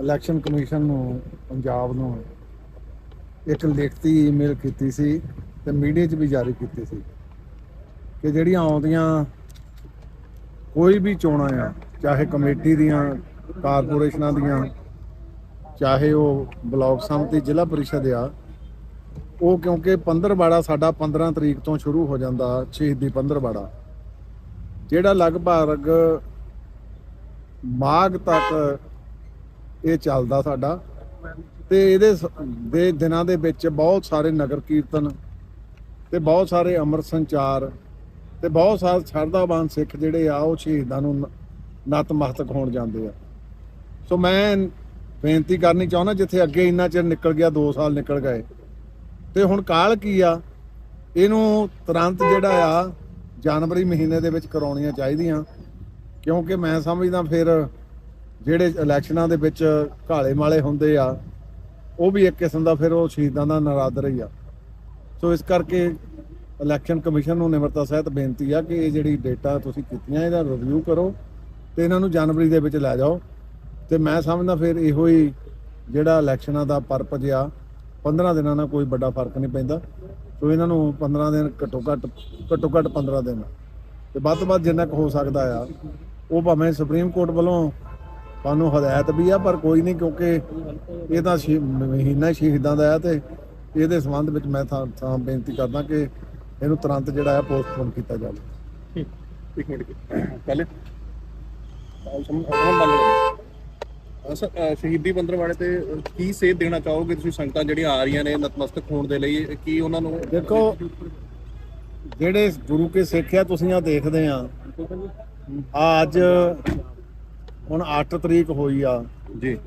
Election commission ਨੂੰ ਪੰਜਾਬ ਨੂੰ ਇੱਕ ਲਿਖਤੀ ਈਮੇਲ ਕੀਤੀ ਸੀ ਤੇ ਮੀਡੀਆ 'ਚ ਵੀ ਜਾਰੀ ਕੀਤੀ ਸੀ ਕਿ ਜਿਹੜੀਆਂ ਆਉਂਦੀਆਂ ਕੋਈ ਵੀ ਚੋਣਾਂ ਆ, ਚਾਹੇ ਕਮੇਟੀ ਦੀਆਂ, ਕਾਰਪੋਰੇਸ਼ਨਾਂ ਦੀਆਂ, ਚਾਹੇ ਉਹ ਬਲਾਕ ਸੰਮਤੀ, ਜ਼ਿਲ੍ਹਾ ਪਰਿਸ਼ਦ ਆ, ਉਹ ਕਿਉਂਕਿ ਪੰਦਰਵਾੜਾ ਸਾਡਾ 15 ਤਰੀਕ ਤੋਂ ਸ਼ੁਰੂ ਹੋ ਜਾਂਦਾ, ਸ਼ਹੀਦੀ ਪੰਦਰਵਾੜਾ, ਜਿਹੜਾ ਲਗਭਗ ਮਾਘ ਤੱਕ ਇਹ ਚੱਲਦਾ ਸਾਡਾ। ਤੇ ਇਹਦੇ ਸ- ਦੇ ਦਿਨਾਂ ਦੇ ਵਿੱਚ ਬਹੁਤ ਸਾਰੇ ਨਗਰ ਕੀਰਤਨ ਤੇ ਬਹੁਤ ਸਾਰੇ ਅੰਮ੍ਰਿਤ ਸੰਚਾਰ ਤੇ ਬਹੁਤ ਸਾਰੇ ਸ਼ਰਧਾਵਾਨ ਸਿੱਖ ਜਿਹੜੇ ਆ, ਉਹ ਸ਼ਹੀਦਾਂ ਨੂੰ ਨ- ਨਤਮਸਤਕ ਹੋਣ ਜਾਂਦੇ ਆ। ਸੋ ਮੈਂ ਬੇਨਤੀ ਕਰਨੀ ਚਾਹੁੰਦਾ, ਜਿੱਥੇ ਅੱਗੇ ਇੰਨਾ ਚਿਰ ਨਿਕਲ ਗਿਆ 2 ਸਾਲ ਨਿਕਲ ਗਏ। ਤੇ ਹੁਣ ਕਾਲ ਕੀ ਆ? ਇਹਨੂੰ ਤੁਰੰਤ ਜਿਹੜਾ ਆ, ਜਨਵਰੀ ਮਹੀਨੇ ਦੇ ਵਿੱਚ ਕਰਾਉਣੀਆਂ ਚਾਹੀਦੀਆਂ। ਕਿਉਂਕਿ ਮੈਂ ਸਮਝਦਾ ਫਿਰ ਜਿਹੜੇ ਇਲੈਕਸ਼ਨਾਂ ਦੇ ਵਿੱਚ ਘਾਲੇ ਮਾਲੇ ਹੁੰਦੇ ਆ, ਉਹ ਵੀ ਇੱਕ ਕਿਸਮ ਦਾ ਫਿਰ ਉਹ ਸ਼ਹੀਦਾਂ ਦਾ ਨਰਾਦਰ ਹੀ ਆ। ਸੋ ਇਸ ਕਰਕੇ ਇਲੈਕਸ਼ਨ ਕਮਿਸ਼ਨ ਨੂੰ ਨਿਮਰਤਾ ਸਹਿਤ ਬੇਨਤੀ ਆ ਕਿ ਇਹ ਜਿਹੜੀ ਡੇਟਾ ਤੁਸੀਂ ਕੀਤੀਆਂ, ਇਹਦਾ ਰਿਵਿਊ ਕਰੋ ਤੇ ਇਹਨਾਂ ਨੂੰ ਜਨਵਰੀ ਦੇ ਵਿੱਚ ਲੈ ਜਾਓ। ਤੇ ਮੈਂ ਸਮਝਦਾ ਫਿਰ ਇਹੋ ਹੀ ਜਿਹੜਾ ਇਲੈਕਸ਼ਨਾਂ ਦਾ ਪਰਪਜ਼ ਆ 15 ਦਿਨਾਂ ਨਾਲ ਕੋਈ ਵੱਡਾ ਫ਼ਰਕ ਨਹੀਂ ਪੈਂਦਾ। ਸੋ ਇਹਨਾਂ ਨੂੰ 15 ਦਿਨ ਘੱਟੋ ਘੱਟ ਘੱਟੋ ਘੱਟ 15 ਦਿਨ। ਤੇ ਵੱਧ ਤੋਂ ਵੱਧ ਜਿੰਨਾ ਕੁ ਹੋ ਸਕਦਾ ਆ, ਉਹ ਭਾਵੇਂ ਸੁਪਰੀਮ ਕੋਰਟ ਵੱਲੋਂ ਸਾਨੂੰ ਹਦਾਇਤ ਵੀ ਆ ਪਰ ਕੋਈ ਨਹੀਂ ਕਿਉਂਕਿ ਇਹ ਤਾਂ ਮਹੀਨਾ ਹੀ ਸ਼ਹੀਦਾਂ ਦਾ ਆ ਤੇ ਇਹਦੇ ਸੰਬੰਧ ਵਿੱਚ ਮੈਂ ਤਾਂ ਤਾਂ ਬੇਨਤੀ ਕਰਦਾ ਕਿ ਇਹਨੂੰ ਤੁਰੰਤ ਜਿਹੜਾ ਆ ਪੋਸਟਪੋਨ ਕੀਤਾ ਜਾਵੇ। ਇੱਕ ਮਿੰਟ ਪਹਿਲੇ। ਸ਼ਹੀਦੀ ਪੰਦਰਵਾੜੇ ਤੇ ਕੀ ਸੇਧ ਦੇਣਾ ਚਾਹੋਗੇ ਤੁਸੀਂ? ਸੰਗਤਾਂ ਜਿਹੜੀਆਂ ਆ ਰਹੀਆਂ ਨੇ ਨਤਮਸਤਕ ਹੋਣ ਦੇ ਲਈ ਕੀ ਉਹਨਾਂ ਨੂੰ ਦੇਖੋ ਜਿਹੜੇ ਗੁਰੂ ਕੇ ਸਿੱਖਿਆ ਤੁਸੀਂ ਆ ਦੇਖਦੇ ਆ। ਆ ਅੱਜ ਹੁਣ 8 ਤਰੀਕ ਹੋਈ ਆ। ਜੀ।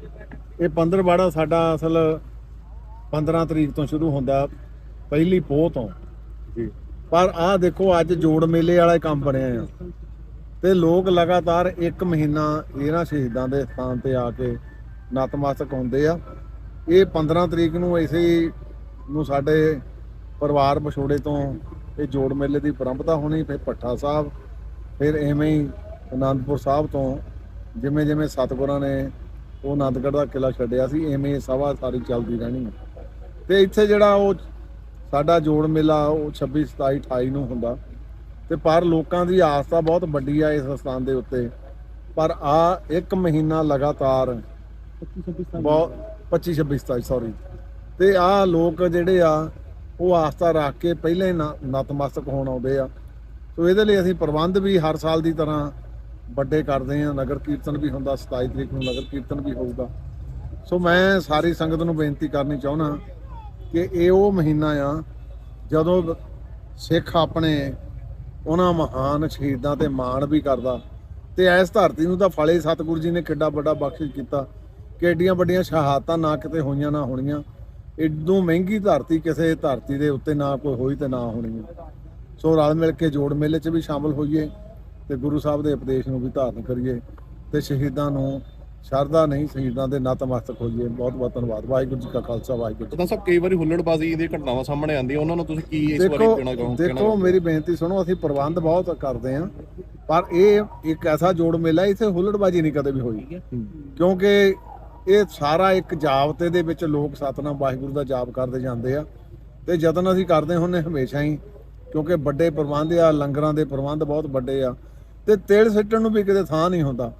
ਇਹ ਪੰਦਰਵਾੜਾ ਸਾਡਾ ਅਸਲ 15 ਤਰੀਕ ਤੋਂ ਸ਼ੁਰੂ ਹੁੰਦਾ ਪਹਿਲੀ ਪੋਹ ਤੋਂ। ਜੀ। ਪਰ ਆਹ ਦੇਖੋ ਅੱਜ ਜੋੜ ਮੇਲੇ ਵਾਲਾ ਕੰਮ ਬਣਿਆ ਆ। ਤੇ ਲੋਕ ਲਗਾਤਾਰ 1 ਮਹੀਨਾ ਇਹਨਾਂ ਸ਼ਹੀਦਾਂ ਦੇ ਸਥਾਨ ਤੇ ਆ ਕੇ ਨਤਮਸਤਕ ਹੁੰਦੇ ਆ। ਇਹ 15 ਤਰੀਕ ਨੂੰ ਐਸੇ ਨੂੰ ਸਾਡੇ ਪਰਿਵਾਰ ਵਿਛੋੜੇ ਤੋਂ ਇਹ ਜੋੜ ਮੇਲੇ ਦੀ ਪਰੰਪਰਾ ਹੋਣੀ ਫਿਰ ਪੱਠਾ ਸਾਹਿਬ ਫਿਰ ਐਵੇਂ ਹੀ ਅਨੰਦਪੁਰ ਸਾਹਿਬ ਤੋਂ ਜਿਵੇਂ ਜਿਵੇਂ ਸਤਿਗੁਰਾਂ ਨੇ ਉਹ ਆਨੰਦਗੜ੍ਹ ਦਾ ਕਿਲਾ ਛੱਡਿਆ ਸੀ, ਐਵੇਂ ਸਭਾ ਸਾਰੀ ਚੱਲਦੀ ਰਹਿਣੀ ਹੈ ਤੇ ਇੱਥੇ ਜਿਹੜਾ ਉਹ ਸਾਡਾ ਜੋੜ ਮੇਲਾ, ਉਹ 26 27 28 ਨੂੰ ਹੁੰਦਾ। ਤੇ ਪਰ ਲੋਕਾਂ ਦੀ ਆਸ ਬਹੁਤ ਵੱਡੀ ਆ ਇਸ ਸਥਾਨ ਦੇ ਉੱਤੇ। ਪਰ ਆ ਇੱਕ ਮਹੀਨਾ ਲਗਾਤਾਰ ਬਹੁਤ 25 26 27 ਸੌਰੀ ਤੇ ਆ ਲੋਕ ਜਿਹੜੇ ਆ, ਉਹ ਆਸਤਾ ਰੱਖ ਕੇ ਪਹਿਲੇ ਹੀ ਨਤਮਸਤਕ ਹੋਣ ਆਉਂਦੇ ਆ। ਸੋ ਇਹਦੇ ਲਈ ਅਸੀਂ ਪ੍ਰਬੰਧ ਵੀ ਹਰ ਸਾਲ ਦੀ ਤਰ੍ਹਾਂ ਵੱਡੇ ਕਰਦੇ ਆ ਨਗਰ ਕੀਰਤਨ ਵੀ ਹੁੰਦਾ 27 ਤਰੀਕ ਨੂੰ ਨਗਰ ਕੀਰਤਨ ਵੀ ਹੋਊਗਾ। ਸੋ ਮੈਂ ਸਾਰੀ ਸੰਗਤ ਨੂੰ ਬੇਨਤੀ ਕਰਨੀ ਚਾਹੁੰਦਾ ਕਿ ਇਹ ਉਹ ਮਹੀਨਾ ਆ, ਜਦੋਂ ਸਿੱਖ ਆਪਣੇ ਉਹਨਾਂ ਮਹਾਨ ਸ਼ਹੀਦਾਂ ਤੇ ਮਾਣ ਵੀ ਕਰਦਾ। ਤੇ ਇਸ ਧਰਤੀ ਨੂੰ ਤਾਂ ਫਲੇ ਸਤਿਗੁਰੂ ਜੀ ਨੇ ਕਿੱਡਾ ਵੱਡਾ ਬਖਸ਼ਿਸ਼ ਕੀਤਾ। ਕਿ ਐਡੀਆਂ ਵੱਡੀਆਂ ਸ਼ਹਾਦਤਾਂ ਨਾ ਕਿਤੇ ਹੋਈਆਂ, ਨਾ ਹੋਣੀਆਂ। ਇਦੋਂ ਮਹਿੰਗੀ ਧਰਤੀ ਕਿਸੇ ਧਰਤੀ ਦੇ ਉੱਤੇ ਨਾ ਕੋਈ ਹੋਈ ਤੇ ਨਾ ਹੋਣੀ ਸੋ ਰਲ ਮਿਲ ਕੇ ਜੋੜ ਮੇਲੇ 'ਚ ਵੀ ਸ਼ਾਮਲ ਹੋਈਏ। ਤੇ ਗੁਰੂ ਸਾਹਿਬ ਦੇ ਉਪਦੇਸ਼ ਨੂੰ ਵੀ ਧਾਰਨ ਕਰੀਏ ਤੇ ਸ਼ਹੀਦਾਂ ਨੂੰ ਸ਼ਰਧਾ ਨਹੀਂ ਸ਼ਹੀਦਾਂ ਦੇ ਨਤਮਸਤਕ ਹੋਈਏ। ਬਹੁਤ ਬਹੁਤ ਧੰਨਵਾਦ। ਵਾਹਿਗੁਰੂ ਜੀ ਕਾ ਖਾਲਸਾ ਵਾਹਿਗੁਰੂ ਜੀ ਤਾਂ ਸਭ ਕਈ ਵਾਰੀ ਹੁੱਲੜਬਾਜ਼ੀ ਦੀਆਂ ਘਟਨਾਵਾਂ ਸਾਹਮਣੇ ਆਉਂਦੀਆਂ। ਉਹਨਾਂ ਨੂੰ ਤੁਸੀਂ ਕੀ ਇਸ ਵਾਰੀ ਦੇਖੋ ਕਹਿਣਾ ਚਾਹੋਗੇ? ਦੇਖੋ ਮੇਰੀ ਬੇਨਤੀ ਸੁਣੋ ਅਸੀਂ ਪ੍ਰਬੰਧ ਬਹੁਤ ਕਰਦੇ ਆਂ ਪਰ ਇਹ ਇੱਕ ਐਸਾ ਜੋੜ ਮੇਲਾ ਇੱਥੇ ਹੁੱਲੜਬਾਜੀ ਨਹੀਂ ਕਦੇ ਵੀ ਹੋਈ। ਕਿਉਂਕਿ ਇਹ ਸਾਰਾ ਇੱਕ ਜਾਬਤੇ ਦੇ ਵਿੱਚ ਲੋਕ ਸਤਨਾਮ ਵਾਹਿਗੁਰੂ ਦਾ ਜਾਪ ਕਰਦੇ ਜਾਂਦੇ ਆ ਤੇ ਯਤਨ ਅਸੀਂ ਕਰਦੇ ਹੁੰਨੇ ਹਮੇਸ਼ਾ ਹੀ ਕਿਉਂਕਿ ਵੱਡੇ ਪ੍ਰਬੰਧ ਆ ਲੰਗਰਾਂ ਦੇ ਪ੍ਰਬੰਧ ਬਹੁਤ ਵੱਡੇ ਆ। ਤੇ ਤੇਲ ਸਿੱਟਣ ਨੂੰ ਵੀ ਕਿਤੇ ਥਾਂ ਨਹੀਂ ਹੁੰਦਾ।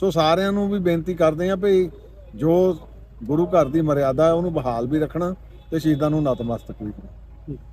ਸੋ ਸਾਰਿਆਂ ਨੂੰ ਵੀ ਬੇਨਤੀ ਕਰਦੇ ਆ ਭਈ ਜੋ ਗੁਰੂ ਘਰ ਦੀ ਮਰਿਆਦਾ ਹੈ, ਉਹਨੂੰ ਬਹਾਲ ਵੀ ਰੱਖਣਾ ਤੇ ਸ਼ਹੀਦਾਂ ਨੂੰ ਨਤਮਸਤਕ ਵੀ ਕਰਨਾ।